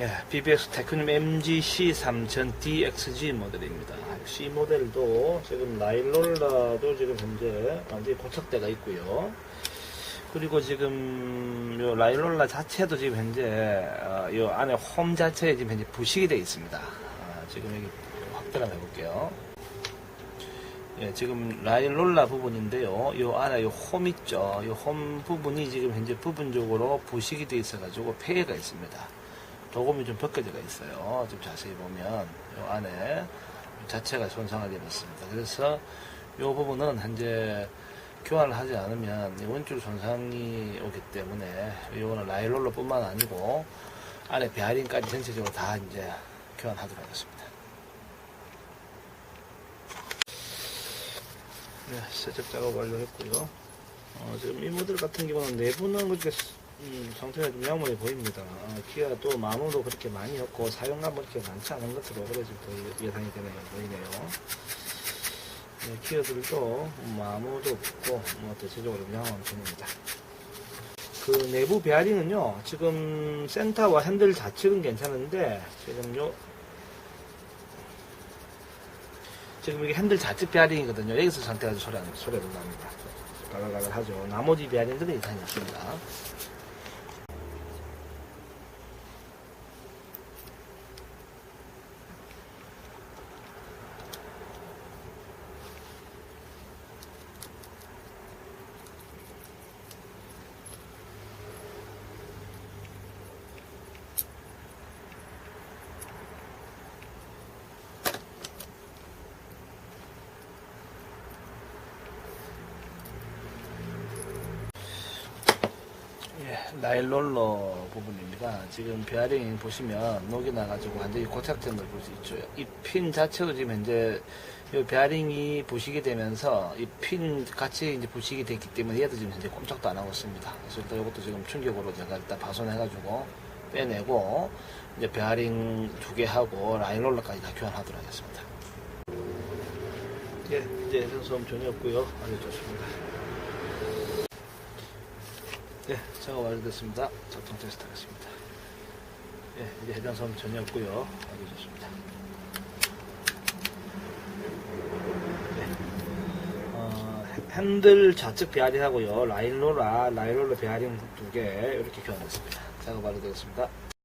예, BBX 테크님 MGC 3000DXG 모델입니다. C 모델도 지금 라일롤라도 지금 현재 완전히 고착대가 있고요. 그리고 지금 요 라일롤라 자체도 지금 현재 어, 요 안에 홈 자체에 지금 현재 부식이 되어 있습니다. 아, 지금 여기 확대를 한번 해볼게요. 예, 지금 라일롤라 부분인데요. 요 안에 요 홈 있죠. 요 홈 부분이 지금 현재 부분적으로 부식이 되어 있어가지고 폐해가 있습니다. 도금이 좀 벗겨져가 있어요. 좀 자세히 보면 요 안에 자체가 손상을 입었습니다. 그래서 요 부분은 현재 교환을 하지 않으면 이 원줄 손상이 오기 때문에 이거는 라일롤러뿐만 아니고 안에 베어링까지 전체적으로 다 이제 교환하도록 하겠습니다. 네, 세척 작업 완료했고요. 어, 지금 이 모델 같은 경우는 내부는 그렇게 음, 상태가 좀 양호해 보입니다. 어, 기아도 마모도 그렇게 많이 없고 사용감은 그렇게 많지 않은 것으로 그래 지금 예상이 되는 보이네요. 네, 기어들도 마모도 없고 뭐 대체적으로 양호한 편입니다. 그 내부 베어링은요 지금 센터와 핸들 좌측은 괜찮은데 지금 요 지금 이게 핸들 좌측 베어링이거든요. 여기서 상태가 좀 소리, 소리가 좀 납니다. 가글가글 하죠. 나머지 베어링들은 이상이 없습니다. 예, 나일롤러 부분입니다. 지금 베어링 보시면 녹이 나가지고 완전히 고착된 걸 볼 수 있죠. 이 핀 자체도 지금 현재 이 베어링이 부식이 되면서 이 핀 같이 이제 부식이 됐기 때문에 얘도 지금 현재 꼼짝도 안 하고 있습니다. 그래서 일단 이것도 지금 충격으로 제가 일단 파손해가지고 빼내고 이제 베어링 두 개 하고 라일롤러까지 다 교환하도록 하겠습니다. 예, 이제 해선 전이 없고요. 아주 좋습니다. 네, 작업 완료됐습니다. 작동 테스트 하겠습니다. 예, 이제 해변섬 전혀 없고요. 아주 좋습니다. 네. 어, 핸들 좌측 베어링 하고요. 라일로라, 라일롤러 베어링 두 개 이렇게 교환했습니다. 작업 완료되었습니다.